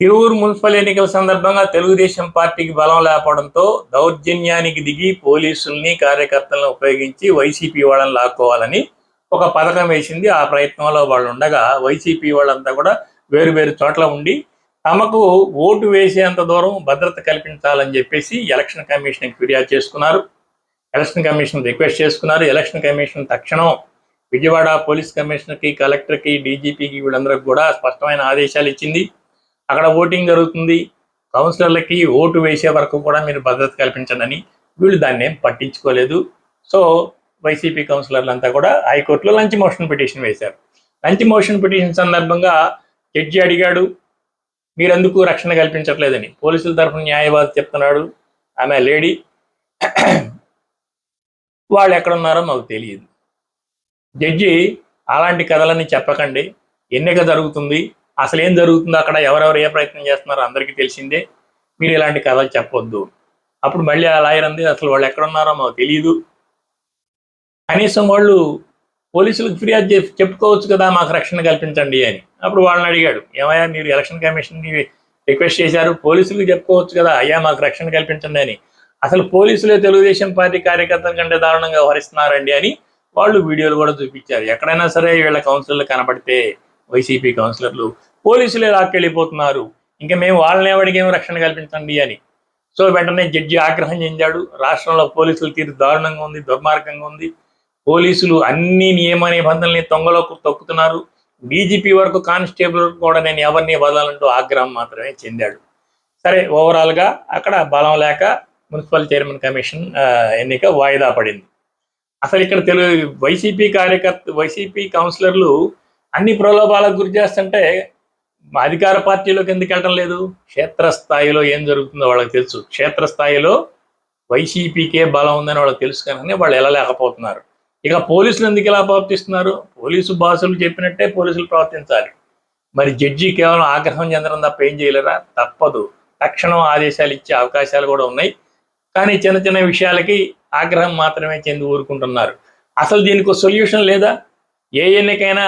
Tiruvuru municipal ఎన్నికల సందర్భంగా తెలుగుదేశం పార్టీకి బలం లేకపోవడంతో దౌర్జన్యానికి దిగి పోలీసుల్ని కార్యకర్తలను ఉపయోగించి వైసీపీ వాళ్ళని లాక్కోవాలని ఒక పథకం వేసింది. ఆ ప్రయత్నంలో వాళ్ళు ఉండగా వైసీపీ వాళ్ళంతా కూడా వేరు వేరు చోట్ల ఉండి తమకు ఓటు వేసేంత దూరం భద్రత కల్పించాలని చెప్పేసి ఎలక్షన్ కమిషన్కి ఫిర్యాదు చేసుకున్నారు. ఎలక్షన్ కమిషన్ రిక్వెస్ట్ చేసుకున్నారు. ఎలక్షన్ కమిషన్ తక్షణం విజయవాడ పోలీస్ కమిషనర్కి కలెక్టర్కి డీజీపీకి వీళ్ళందరికీ కూడా స్పష్టమైన ఆదేశాలు ఇచ్చింది. అక్కడ ఓటింగ్ జరుగుతుంది. కౌన్సిలర్లకి ఓటు వేసే వరకు కూడా మీరు భద్రత కల్పించండి అని వీళ్ళు దాన్ని ఏం పట్టించుకోలేదు. సో వైసీపీ కౌన్సిలర్లు అంతా కూడా హైకోర్టులో లంచ్ మోషన్ పిటిషన్ వేశారు. లంచ్ మోషన్ పిటిషన్ సందర్భంగా జడ్జి అడిగాడు మీరెందుకు రక్షణ కల్పించట్లేదని? పోలీసుల తరఫున న్యాయవాది చెప్తున్నాడు ఆమె లేడీ. వాళ్ళు ఎక్కడున్నారో మాకు తెలియదు. జడ్జి అలాంటి కథలని చెప్పకండి. ఎన్నిక జరుగుతుంది. అసలు ఏం జరుగుతుందో అక్కడ ఎవరెవరు ఏ ప్రయత్నం చేస్తున్నారో అందరికీ తెలిసిందే. మీరు ఇలాంటి కథలు చెప్పొద్దు. అప్పుడు మళ్ళీ ఆ లాయర్ అంది అసలు వాళ్ళు ఎక్కడున్నారో మాకు తెలియదు కనీసం వాళ్ళు పోలీసులకు ఫిర్యాదు చేసి చెప్పుకోవచ్చు కదా మాకు రక్షణ కల్పించండి అని. అప్పుడు వాళ్ళని అడిగాడు ఏమయ్యా మీరు ఎలక్షన్ కమిషన్కి రిక్వెస్ట్ చేశారు పోలీసులకు చెప్పుకోవచ్చు కదా అయ్యా మాకు రక్షణ కల్పించండి అని. అసలు పోలీసులే తెలుగుదేశం పార్టీ కార్యకర్తల కంటే దారుణంగా వ్యవహరిస్తున్నారండి అని వాళ్ళు వీడియోలు కూడా చూపించారు. ఎక్కడైనా సరే వీళ్ళ కౌన్సిలర్లు కనపడితే వైసీపీ కౌన్సిలర్లు పోలీసులే లాక్కెళ్ళిపోతున్నారు ఇంకా మేము వాళ్ళని ఎవరికేమో రక్షణ కల్పించండి అని. సో వెంటనే జడ్జి ఆగ్రహం చెందాడు. రాష్ట్రంలో పోలీసులు తీరు దారుణంగా ఉంది దుర్మార్గంగా ఉంది. పోలీసులు అన్ని నియమ నిబంధనల్ని తొంగలోకి తొక్కుతున్నారు. డీజీపీ వరకు కానిస్టేబుల్ వరకు కూడా నేను ఎవరిని వదలంటూ ఆగ్రహం మాత్రమే చెందాడు. సరే ఓవరాల్గా అక్కడ బలం లేక మున్సిపల్ చైర్మన్ కమిషన్ ఎన్నిక వాయిదా పడింది. అసలు ఇక్కడ తెలుగు వైసీపీ కార్యకర్త వైసీపీ కౌన్సిలర్లు అన్ని ప్రలోభాలకు గురి చేస్తుంటే మా అధికార పార్టీలోకి ఎందుకు వెళ్ళడం లేదు? క్షేత్రస్థాయిలో ఏం జరుగుతుందో వాళ్ళకి తెలుసు. క్షేత్రస్థాయిలో వైసీపీకే బలం ఉందని వాళ్ళకి తెలుసు కానీ వాళ్ళు వెళ్ళలేకపోతున్నారు ఇక పోలీసులు ఎందుకు ఇలా ప్రవర్తిస్తున్నారు? పోలీసు బాసులు చెప్పినట్టే పోలీసులు ప్రవర్తించాలి. మరి జడ్జి కేవలం ఆగ్రహం చెందడం తప్ప ఏం చేయలేరా? తప్పదు. తక్షణం ఆదేశాలు ఇచ్చే అవకాశాలు కూడా ఉన్నాయి. కానీ చిన్న చిన్న విషయాలకి ఆగ్రహం మాత్రమే చెంది ఊరుకుంటున్నారు. అసలు దీనికి సొల్యూషన్ లేదా? ఏ ఎన్నికైనా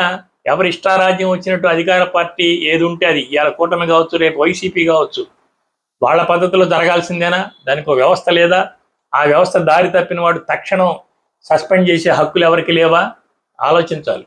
ఎవరి ఇష్టారాజ్యం వచ్చినట్టు అధికార పార్టీ ఏది ఉంటే అది. ఇవాళ కూటమి కావచ్చు రేపు వైసీపీ కావచ్చు వాళ్ళ పద్ధతిలో జరగాల్సిందేనా? దానికి ఒక వ్యవస్థ లేదా? ఆ వ్యవస్థ దారి తప్పిన వాడు తక్షణం సస్పెండ్ చేసే హక్కులు ఎవరికి లేవా? ఆలోచించాలి.